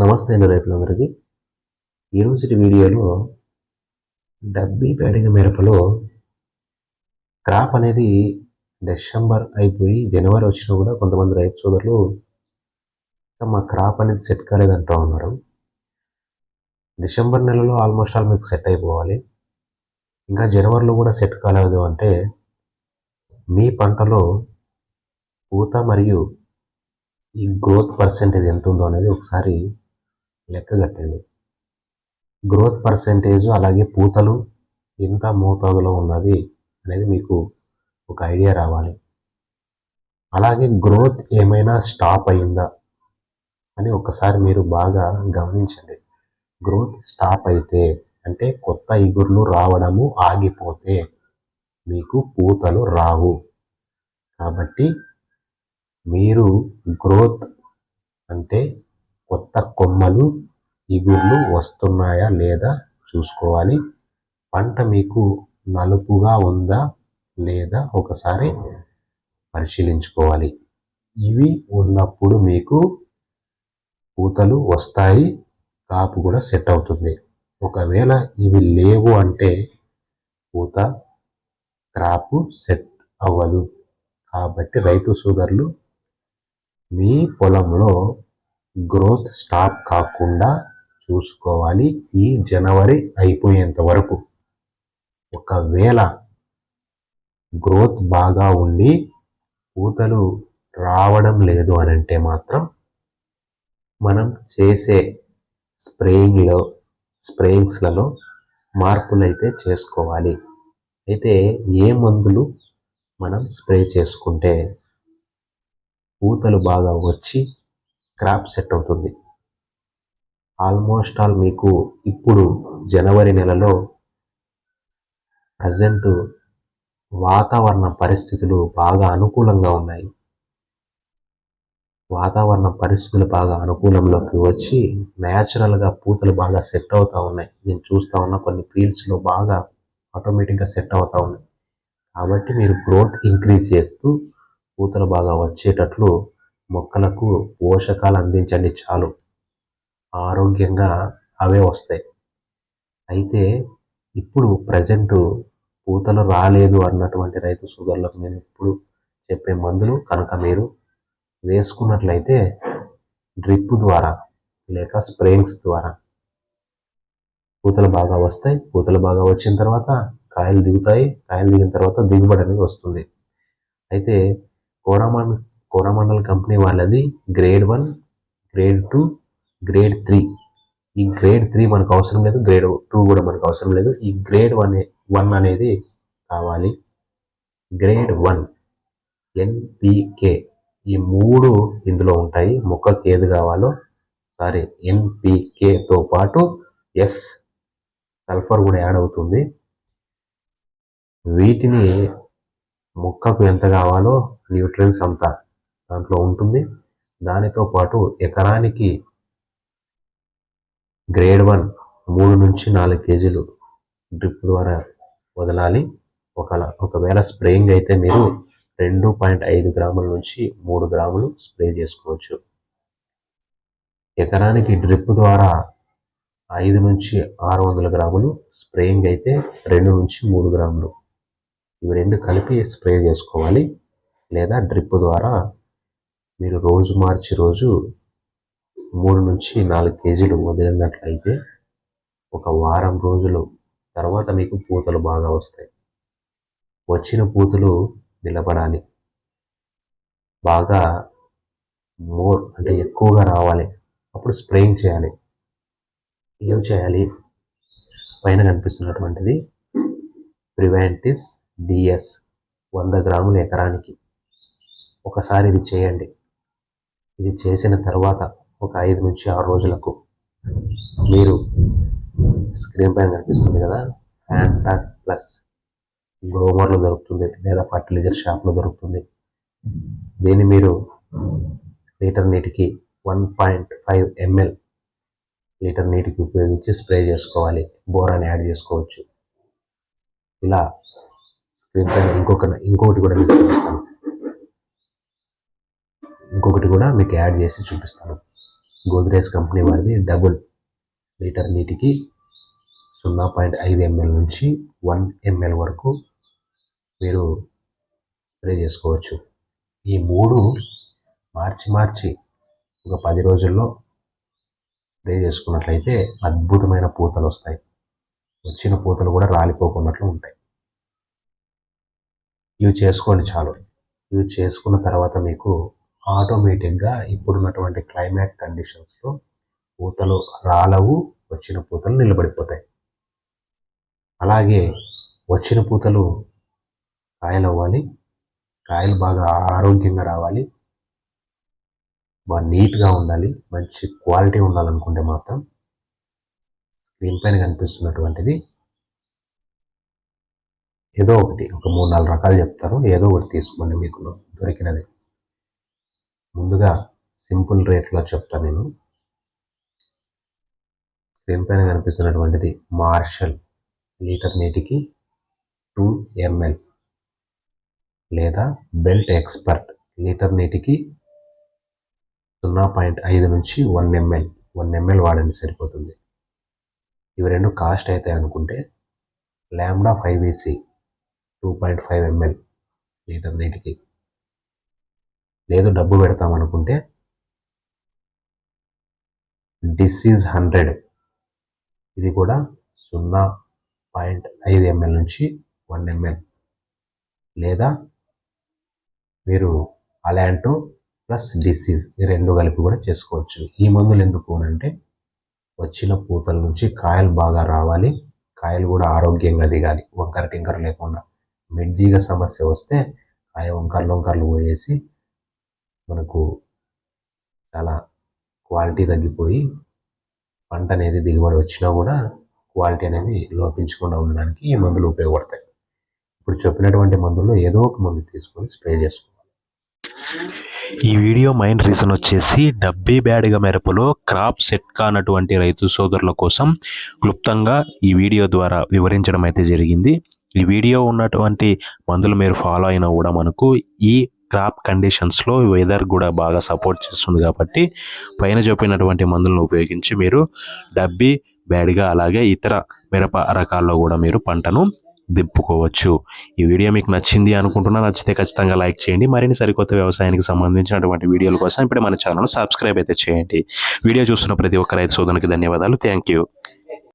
నమస్తే అండి రైతులందరికీ. ఈరోజు వీడియోలో డబ్బీ పేడిన మిరపలో క్రాప్ అనేది డిసెంబర్ అయిపోయి జనవరి వచ్చినా కూడా కొంతమంది రైతు సోదరులు మా క్రాప్ అనేది సెట్ కాలేదంటూ ఉన్నారు. డిసెంబర్ నెలలో ఆల్మోస్ట్ ఆల్ మీకు సెట్ అయిపోవాలి. ఇంకా జనవరిలో కూడా సెట్ కాలేదు అంటే మీ పంటలో పూత మరియు ఈ గ్రోత్ పర్సెంటేజ్ ఎంత ఉందో అనేది ఒకసారి లెక్కగట్టండి గ్రోత్ పర్సెంటేజ్ అలాగే పూతలు ఎంత మోతాదులో ఉన్నది అనేది మీకు ఒక ఐడియా రావాలి. అలాగే గ్రోత్ ఏమైనా స్టాప్ అయిందా అని ఒకసారి మీరు బాగా గమనించండి. గ్రోత్ స్టాప్ అయితే అంటే కొత్త ఇగుర్లు రావడము ఆగిపోతే మీకు పూతలు రావు. కాబట్టి మీరు గ్రోత్ అంటే కొత్త కొమ్మలు ఇగుర్లు వస్తున్నాయా లేదా చూసుకోవాలి. పంట మీకు నలుపుగా ఉందా లేదా ఒకసారి పరిశీలించుకోవాలి. ఇవి ఉన్నప్పుడు మీకు పూతలు వస్తాయి కాపు కూడా సెట్ అవుతుంది. ఒకవేళ ఇవి లేవు అంటే పూత క్రాపు సెట్ అవ్వదు. కాబట్టి రైతు సోదరులు మీ పొలంలో గ్రోత్ స్టాప్ కాకుండా చూసుకోవాలి ఈ జనవరి అయిపోయేంత వరకు. ఒకవేళ గ్రోత్ బాగా ఉండి పూతలు రావడం లేదు అని అంటే మాత్రం మనం చేసే స్ప్రేయింగ్లో స్ప్రేయింగ్స్లలో మార్పులు అయితే చేసుకోవాలి. అయితే ఏ మందులు మనం స్ప్రే చేసుకుంటే పూతలు బాగా వచ్చి క్రాప్ సెట్ అవుతుంది. ఆల్మోస్ట్ ఆల్ మీకు ఇప్పుడు జనవరి నెలలో ప్రజెంట్ వాతావరణ పరిస్థితులు బాగా అనుకూలంగా ఉన్నాయి. వాతావరణ పరిస్థితులు బాగా అనుకూలంలోకి వచ్చి న్యాచురల్గా పూతలు బాగా సెట్ అవుతూ ఉన్నాయి. నేను చూస్తూ ఉన్న కొన్ని ఫీల్డ్స్లో బాగా ఆటోమేటిక్గా సెట్ అవుతూ ఉన్నాయి. కాబట్టి మీరు గ్రోత్ ఇంక్రీజ్ చేస్తూ పూతలు బాగా వచ్చేటట్లు మొక్కలకు పోషకాలు అందించండి చాలు. ఆరోగ్యంగా అవే వస్తాయి. అయితే ఇప్పుడు ప్రజెంటు పూతలు రాలేదు అన్నటువంటి రైతు సోదరులకు నేను ఇప్పుడు చెప్పే మందులు కనుక మీరు వేసుకున్నట్లయితే డ్రిప్ ద్వారా లేక స్ప్రేయింగ్స్ ద్వారా పూతలు బాగా వస్తాయి. పూతలు బాగా వచ్చిన తర్వాత కాయలు దిగుతాయి. కాయలు దిగిన తర్వాత దిగుబడి అనేది వస్తుంది. అయితే కోరామాన్ కోరమండల్ కంపెనీ వాళ్ళది grade one grade two grade three ఈ గ్రేడ్ త్రీ మనకు అవసరం లేదు గ్రేడ్ టూ కూడా మనకు అవసరం లేదు. ఈ గ్రేడ్ వన్ వన్ అనేది కావాలి. గ్రేడ్ వన్ ఎన్పికే ఈ మూడు ఇందులో ఉంటాయి. మొక్కకి ఏది కావాలో సారీ ఎన్పికేతో పాటు ఎస్ సల్ఫర్ కూడా యాడ్ అవుతుంది. వీటిని మొక్కకు ఎంత కావాలో న్యూట్రియన్స్ అంతా దాంట్లో ఉంటుంది. దానితో పాటు ఎకరానికి గ్రేడ్ వన్ మూడు నుంచి నాలుగు కేజీలు డ్రిప్ ద్వారా వదలాలి. ఒక ఒకవేళ స్ప్రేయింగ్ అయితే మీరు రెండు పాయింట్ ఐదు గ్రాముల నుంచి మూడు గ్రాములు స్ప్రే చేసుకోవచ్చు. ఎకరానికి డ్రిప్ ద్వారా ఐదు నుంచి ఆరు వందల గ్రాములు స్ప్రేయింగ్ అయితే రెండు నుంచి మూడు గ్రాములు. ఇవి రెండు కలిపి స్ప్రే చేసుకోవాలి. లేదా డ్రిప్ ద్వారా మీరు రోజు మార్చి రోజు మూడు నుంచి నాలుగు కేజీలు వదిలినట్లయితే ఒక వారం రోజులు తర్వాత మీకు పూతలు బాగా వస్తాయి. వచ్చిన పూతలు నిలబడాలి. బాగా మోర్ అంటే ఎక్కువగా రావాలి. అప్పుడు స్ప్రేయింగ్ చేయాలి. ఏం చేయాలి? పైన కనిపిస్తున్నటువంటిది ప్రివెంటిస్ డిఎస్ వంద గ్రాముల ఎకరానికి. ఒకసారి ఇది చేయండి. ఇది చేసిన తర్వాత ఒక ఐదు నుంచి ఆరు రోజులకు మీరు స్క్రీన్ పైన కనిపిస్తుంది కదా? హ్యాండ్ ప్లస్ గ్రోమర్లో దొరుకుతుంది లేదా ఫర్టిలైజర్ షాప్లో దొరుకుతుంది. దీన్ని మీరు లీటర్ నీటికి one point five ML litre నీటికి ఉపయోగించి స్ప్రే చేసుకోవాలి బోరాన్ని యాడ్ చేసుకోవచ్చు. ఇలా స్క్రీన్ పైన ఇంకొక ఇంకొకటి కూడా మీకు చూపిస్తాను. ఇంకొకటి కూడా మీకు యాడ్ చేసి చూపిస్తాను. గోద్రేజ్ కంపెనీ వారిది డబుల్ లీటర్ నీటికి సున్నా పాయింట్ ఐదు ఎంఎల్ నుంచి వన్ ఎంఎల్ వరకు మీరు స్ప్రే చేసుకోవచ్చు. ఈ మూడు మార్చి మార్చి ఒక పది రోజుల్లో స్ప్రే చేసుకున్నట్లయితే అద్భుతమైన పూతలు వస్తాయి. వచ్చిన పూతలు కూడా రాలిపోకున్నట్లు ఉంటాయి. ఇవి చేసుకోండి చాలు. ఇవి చేసుకున్న తర్వాత మీకు ఆటోమేటిక్గా ఇప్పుడున్నటువంటి క్లైమేట్ కండిషన్స్లో పూతలు రాలవు వచ్చిన పూతలు నిలబడిపోతాయి. అలాగే వచ్చిన పూతలు కాయలు అవ్వాలి కాయలు బాగా ఆరోగ్యంగా రావాలి బాగా నీట్గా ఉండాలి మంచి క్వాలిటీ ఉండాలనుకుంటే మాత్రం స్క్రీన్ పైన కనిపిస్తున్నటువంటిది ఏదో ఒకటి ఒక మూడు నాలుగు రకాలు చెప్తారు ఏదో ఒకటి తీసుకోండి మీకు దొరికినది. ముందుగా సింపుల్ రేట్లో చెప్తాను నేను. స్క్రీన్ పైన కనిపిస్తున్నటువంటిది మార్షల్ లీటర్ నీటికి టూ ఎంఎల్ లేదా బెల్ట్ ఎక్స్పర్ట్ లీటర్ నీటికి సున్నా పాయింట్ ఐదు నుంచి వన్ ఎంఎల్ వన్ ఎంఎల్ వాడండి సరిపోతుంది. ఇవి రెండు కాస్ట్ అయితే అనుకుంటే lambda five EC two point five ML litre నీటికి లేదు డబ్బు పెడతాం అనుకుంటే డిసీజ్ హండ్రెడ్ ఇది కూడా సున్నా పాయింట్ ఐదు ఎంఎల్ నుంచి వన్ ఎంఎల్. లేదా మీరు అలాంటో ప్లస్ డిసీజ్ ఈ రెండు కలిపి కూడా చేసుకోవచ్చు. ఈ మందులు ఎందుకు అంటే వచ్చిన పూతల నుంచి కాయలు బాగా రావాలి. కాయలు కూడా ఆరోగ్యంగా దిగాలి. వంకర టింకర లేకుండా. మిడ్జీగా సమస్య వస్తే కాయ వంకర్లు వంకర్లు పోయేసి మనకు చాలా క్వాలిటీ తగ్గిపోయి పంట అనేది దిగుబడి వచ్చినా కూడా క్వాలిటీ అనేది లోపించకుండా ఉండడానికి ఈ మందులు ఉపయోగపడతాయి. ఇప్పుడు చెప్పినటువంటి మందుల్లో ఏదో ఒక మందు తీసుకొని స్ప్రే చేసుకోవాలి. ఈ వీడియో మైండ్ రీజన్ వచ్చేసి డబ్బీ బ్యాడ్గా మెరపులో క్రాప్ సెట్ కానటువంటి రైతు సోదరుల కోసం క్లుప్తంగా ఈ వీడియో ద్వారా వివరించడం అయితే జరిగింది. ఈ వీడియో ఉన్నటువంటి మందులు మీరు ఫాలో అయినా కూడా మనకు ఈ క్రాప్ కండిషన్స్లో వెదర్ కూడా బాగా సపోర్ట్ చేస్తుంది కాబట్టి పైన చెప్పినటువంటి మందులను ఉపయోగించి మీరు డబ్బి బ్యాడ్గా అలాగే ఇతర మిరప రకాల్లో కూడా మీరు పంటను దిప్పుకోవచ్చు ఈ వీడియో మీకు నచ్చింది అనుకుంటున్నా నచ్చితే ఖచ్చితంగా లైక్ చేయండి. మరిన్ని సరికొత్త వ్యవసాయానికి సంబంధించినటువంటి వీడియోల కోసం ఇప్పుడు మన ఛానల్ సబ్స్క్రైబ్ అయితే చేయండి. వీడియో చూస్తున్న ప్రతి ఒక్క రైతు సోదరునికి ధన్యవాదాలు. Thank you.